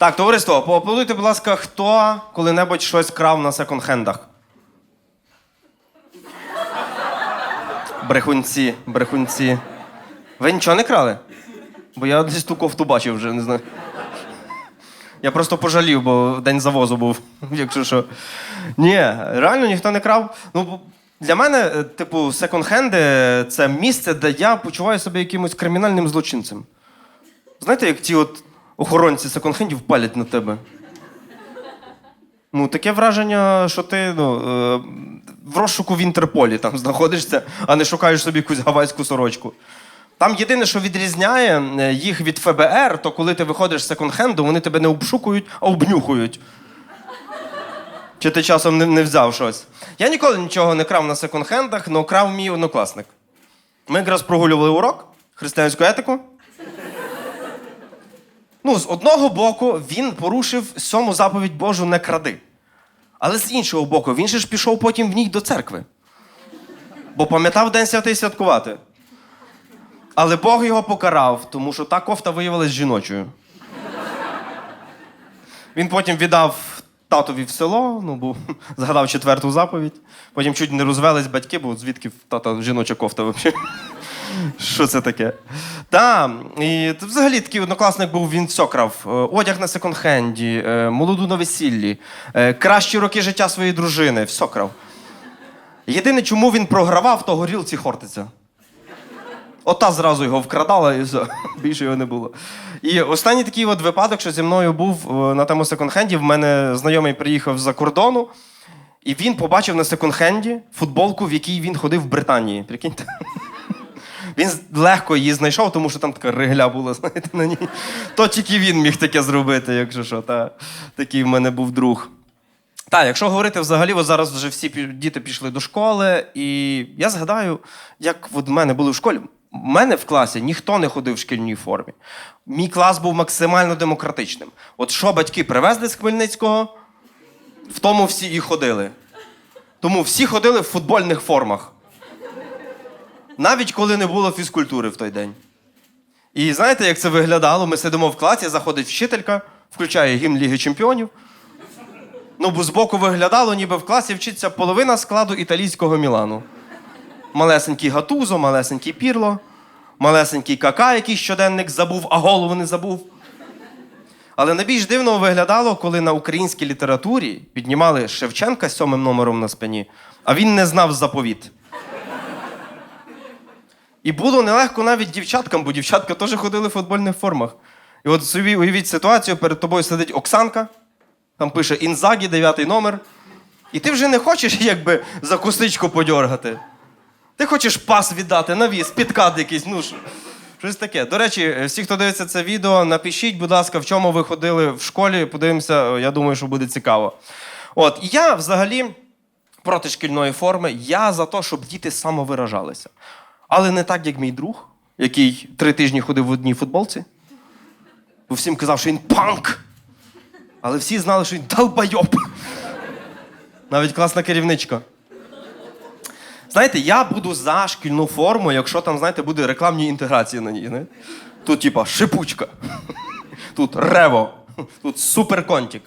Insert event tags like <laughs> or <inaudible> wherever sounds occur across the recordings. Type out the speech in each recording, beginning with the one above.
Так, товариство, поаплодуйте, будь ласка, хто коли-небудь щось крав на секонд-хендах? Брехунці, брехунці. Ви нічого не крали? Бо я десь ту кофту бачив вже, не знаю. Я просто пожалів, бо день завозу був, <laughs> якщо що. Ні, реально ніхто не крав. Ну, для мене, е, типу, секонд-хенди це місце, де я почуваю себе якимось кримінальним злочинцем. Знаєте, як ті от охоронці секонд-хендів палять на тебе? Ну, таке враження, що ти ну, е, в розшуку в Інтерполі там знаходишся, а не шукаєш собі якусь гавайську сорочку. Там єдине, що відрізняє е, їх від ФБР, то коли ти виходиш з секонд-хенду, вони тебе не обшукують, а обнюхують. Чи ти часом не, не взяв щось? Я ніколи нічого не крав на секонд-хендах, але крав мій однокласник. Ми якраз прогулювали урок християнську етику. Ну, з одного боку, він порушив сьому заповідь Божу не кради. Але з іншого боку, він же ж пішов потім в ній до церкви. Бо пам'ятав День святий святкувати. Але Бог його покарав, тому що та кофта виявилась жіночою. Він потім віддав татові в село, ну, бо <laughs> згадав четверту заповідь. Потім чуть не розвелись батьки, бо звідки тата жіноча кофта взагалі. <laughs> Що це таке? Та, і взагалі такий однокласник був, він все крав. Е, Одяг на секонд-хенді, е, молоду на весіллі, е, кращі роки життя своєї дружини, все крав. Єдине, чому він програвав, то горілці Хортиця. Ота зразу його вкрадала і все. <laughs> Більше його не було. І останній такий от випадок, що зі мною був е, на тему секонд-хенді, в мене знайомий приїхав з-за кордону, і він побачив на секонд-хенді футболку, в якій він ходив в Британії. Прикиньте. <laughs> Він легко її знайшов, тому що там така ригля була, <laughs> знаєте, на ній. То тільки він міг таке зробити, якщо що. Та, такий в мене був друг. Так, якщо говорити взагалі, от зараз вже всі діти пішли до школи, і я згадаю, як в мене були в школі. У мене в класі ніхто не ходив в шкільній формі. Мій клас був максимально демократичним. От що батьки привезли з Хмельницького, в тому всі і ходили. Тому всі ходили в футбольних формах. Навіть коли не було фізкультури в той день. І знаєте, як це виглядало? Ми сидимо в класі, заходить вчителька, включає гімн Ліги Чемпіонів. Ну, бо збоку виглядало, ніби в класі вчиться половина складу італійського Мілану. Малесенький Гатузо, малесенький Пірло, малесенький Кака, який щоденник забув, а голову не забув. Але найбільш дивно виглядало, коли на українській літературі піднімали Шевченка з сьомим номером на спині, а він не знав заповіт. І було нелегко навіть дівчаткам, бо дівчатка теж ходили в футбольних формах. І от собі уявіть ситуацію, перед тобою сидить Оксанка, там пише Інзагі, дев'ятий номер. І ти вже не хочеш якби за косичку подьоргати. Ти хочеш пас віддати, навіс, підкат якийсь, ну ж, щось таке. До речі, всі, хто дивиться це відео, напишіть, будь ласка, в чому ви ходили в школі. Подивимося, я думаю, що буде цікаво. От, і я взагалі проти шкільної форми, я за те, щоб діти самовиражалися. Але не так, як мій друг, який три тижні ходив в одній футболці. Бо всім казав, що він панк. Але всі знали, що він долбайоб. Навіть класна керівничка. Знаєте, я буду за шкільну форму, якщо там, знаєте, буде рекламні інтеграції на ній. Не? Тут, типа, шипучка. Тут рево, тут суперконтік.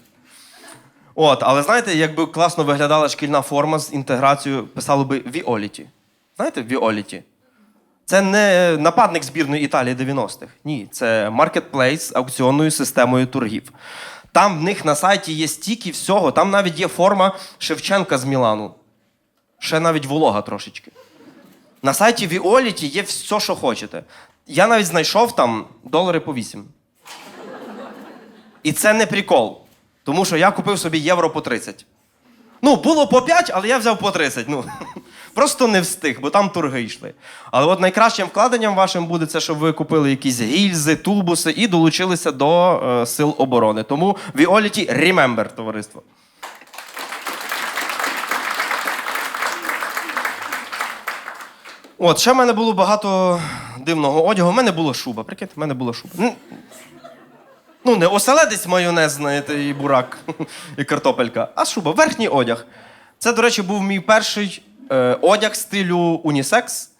От, але знаєте, якби класно виглядала шкільна форма з інтеграцією, писало би Віоліті. Знаєте, Віоліті? Це не нападник збірної Італії 90-х. Ні, це маркетплейс з аукціонною системою торгів. Там в них на сайті є стільки всього, там навіть є форма Шевченка з Мілану. Ще навіть волога трошечки. На сайті Віоліті є все, що хочете. Я навіть знайшов там долари по 8. І це не прикол. Тому що я купив собі євро по 30. Ну, було по 5, але я взяв по 30. Ну, <laughs> просто не встиг, бо там торги йшли. Але от найкращим вкладенням вашим буде це, щоб ви купили якісь гільзи, тубуси і долучилися до е, сил оборони. Тому Violet Remember, товариство. От, ще в мене було багато дивного одягу. У мене була шуба. Прикиньте, в мене була шуба. Ну, не оселедець майонез, знаєте, і бурак, <laughs> і картопелька, а шуба, верхній одяг. Це, до речі, був мій перший е, одяг стилю унісекс,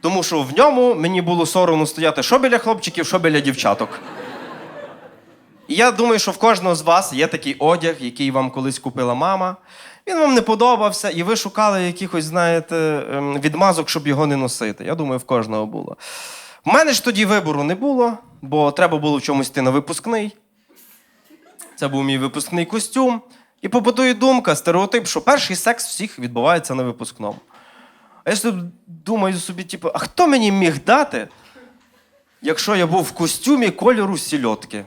тому що в ньому мені було соромно стояти що біля хлопчиків, що біля дівчаток. І я думаю, що в кожного з вас є такий одяг, який вам колись купила мама. Він вам не подобався, і ви шукали якихось, знаєте, ем, відмазок, щоб його не носити. Я думаю, в кожного було. В мене ж тоді вибору не було, бо треба було в чомусь йти на випускний. Це був мій випускний костюм. І побутує думка, стереотип, що перший секс всіх відбувається на випускному. А я думаю собі, типу, а хто мені міг дати, якщо я був в костюмі кольору сільотки?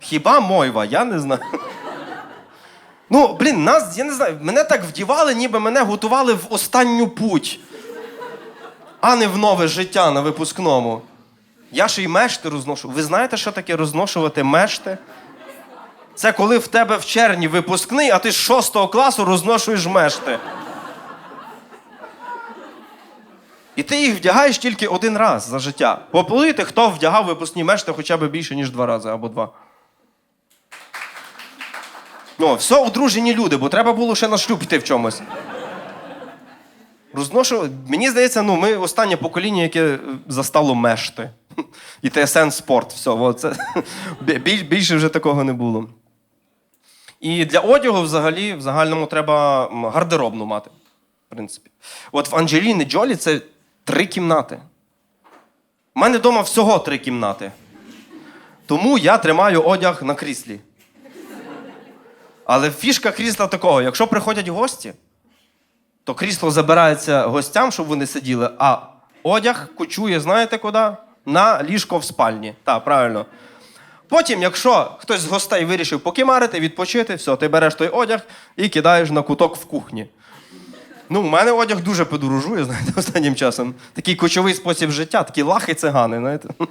Хіба мойва, я не знаю. Ну, блін, нас, я не знаю, мене так вдівали, ніби мене готували в останню путь, а не в нове життя на випускному. Я ще й мешти розношу. Ви знаєте, що таке розношувати мешти? Це коли в тебе в червні випускний, а ти з шостого класу розношуєш мешти. І ти їх вдягаєш тільки один раз за життя. Поплити, хто вдягав випускні мешти хоча б більше, ніж два рази або два. Ну, все одружені люди, бо треба було ще на шлюб йти в чомусь. Розношу, мені здається, ну, ми останнє покоління, яке е, застало мешти. І ТСН спорт. Все, <laughs> біль- більше вже такого не було. І для одягу взагалі в загальному треба гардеробну мати. В принципі. От в Анджеліни Джолі це три кімнати. У мене вдома всього три кімнати. Тому я тримаю одяг на кріслі. Але фішка крісла такого: якщо приходять гості, то крісло забирається гостям, щоб вони сиділи, а одяг кочує, знаєте куди? На ліжко в спальні. Так, правильно. Потім, якщо хтось з гостей вирішив покимарити, відпочити, все, ти береш той одяг і кидаєш на куток в кухні. Ну, у мене одяг дуже подорожує, знаєте, <laughs> останнім часом. Такий кочовий спосіб життя, такі лахи цигани, знаєте. <laughs>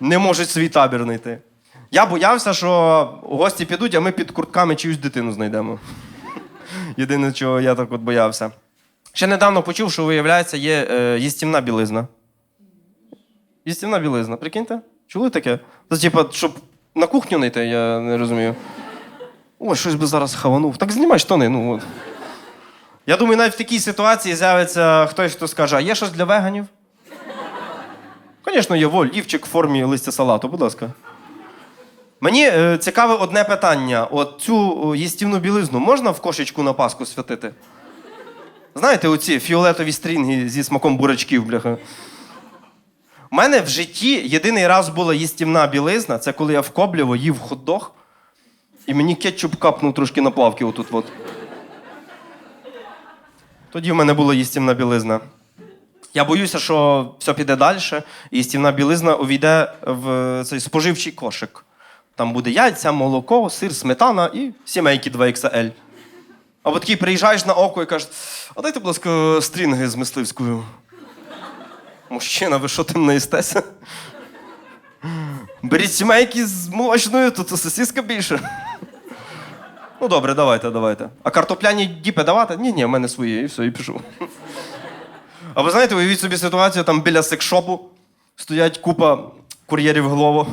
Не можуть свій табір знайти. Я боявся, що гості підуть, а ми під куртками чиюсь дитину знайдемо. Єдине, чого я так от боявся. Ще недавно почув, що, виявляється, є е, білизна. Їстівна білизна, прикиньте? Чули таке? Це типа, щоб на кухню не йти, я не розумію. Ой, щось би зараз хаванув. Так знімай штани, ну от. Я думаю, навіть в такій ситуації з'явиться хтось, хто скаже, а є щось для веганів? Звісно, є воль, лівчик в формі листя салату, будь ласка. Мені е, цікаве одне питання: от цю е, їстівну білизну можна в кошечку на Пасху святити? Знаєте, оці фіолетові стрінги зі смаком бурачків, бляха. У мене в житті єдиний раз була їстівна білизна, це коли я в Коблєво їв хот-дог, і мені кетчуп капнув трошки на плавки отут. От. Тоді в мене була їстівна білизна. Я боюся, що все піде далі, і їстівна білизна увійде в цей споживчий кошик. Там буде яйця, молоко, сир, сметана і сімейки 2XL. Або такий приїжджаєш на око і кажеш, а дайте, будь ласка, стрінги з мисливською. Мужчина, ви що там наїстеся? Беріть сімейки з молочною, це сосиска більше. Ну, добре, давайте, давайте. А картопляні діпи давати? Ні, ні, в мене свої, і все, і пішов. А ви знаєте, уявіть собі ситуацію, там біля секшопу стоять купа кур'єрів голову.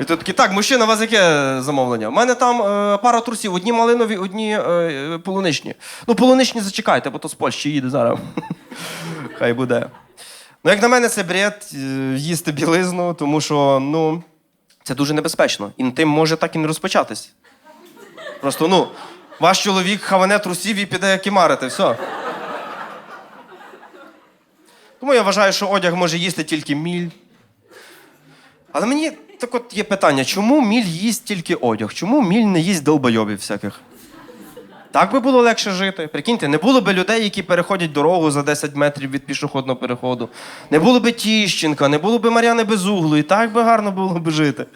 І тут такі, так, мужчина, у вас яке замовлення? У мене там е, пара трусів, одні малинові, одні е, е, полуничні. Ну, полуничні зачекайте, бо то з Польщі їде зараз. <laughs> Хай буде. Ну, як на мене, це бред е, їсти білизну, тому що, ну, це дуже небезпечно. Інтим може так і не розпочатись. Просто, ну, ваш чоловік хаване трусів і піде кімарити, все. Тому я вважаю, що одяг може їсти тільки міль. Але мені так от є питання: чому міль їсть тільки одяг? Чому міль не їсть долбойобів всяких? Так би було легше жити. Прикиньте, не було б людей, які переходять дорогу за 10 метрів від пішохідного переходу. Не було б Тіщенка, не було б Мар'яни Безуглу, і так би гарно було б жити.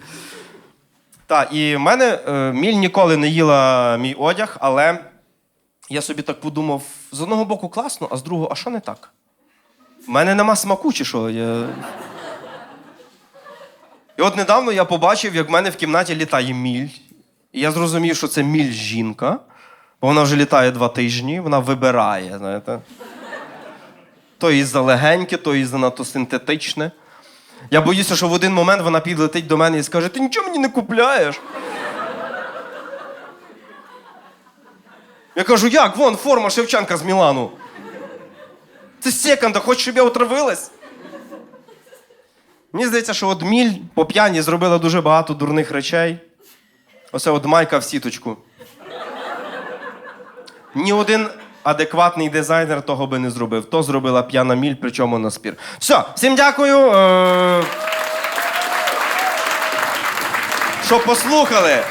Так, і в мене е, міль ніколи не їла мій одяг, але я собі так подумав: з одного боку класно, а з другого, а що не так? У мене нема смаку, чи що? Я... І от недавно я побачив, як в мене в кімнаті літає міль. І я зрозумів, що це міль жінка, бо вона вже літає два тижні, вона вибирає, знаєте. То і за легеньке, то і занадто синтетичне. Я боюся, що в один момент вона підлетить до мене і скаже: ти нічого мені не купляєш. Я кажу, як? Вон форма Шевченка з Мілану. Це секонда, хочеш, щоб я отравилась? Мені здається, що от Міль по п'яні зробила дуже багато дурних речей. Оце от майка в сіточку. Ні один адекватний дизайнер того би не зробив. То зробила п'яна міль, причому на спір. Все, всім дякую. Е... Що послухали.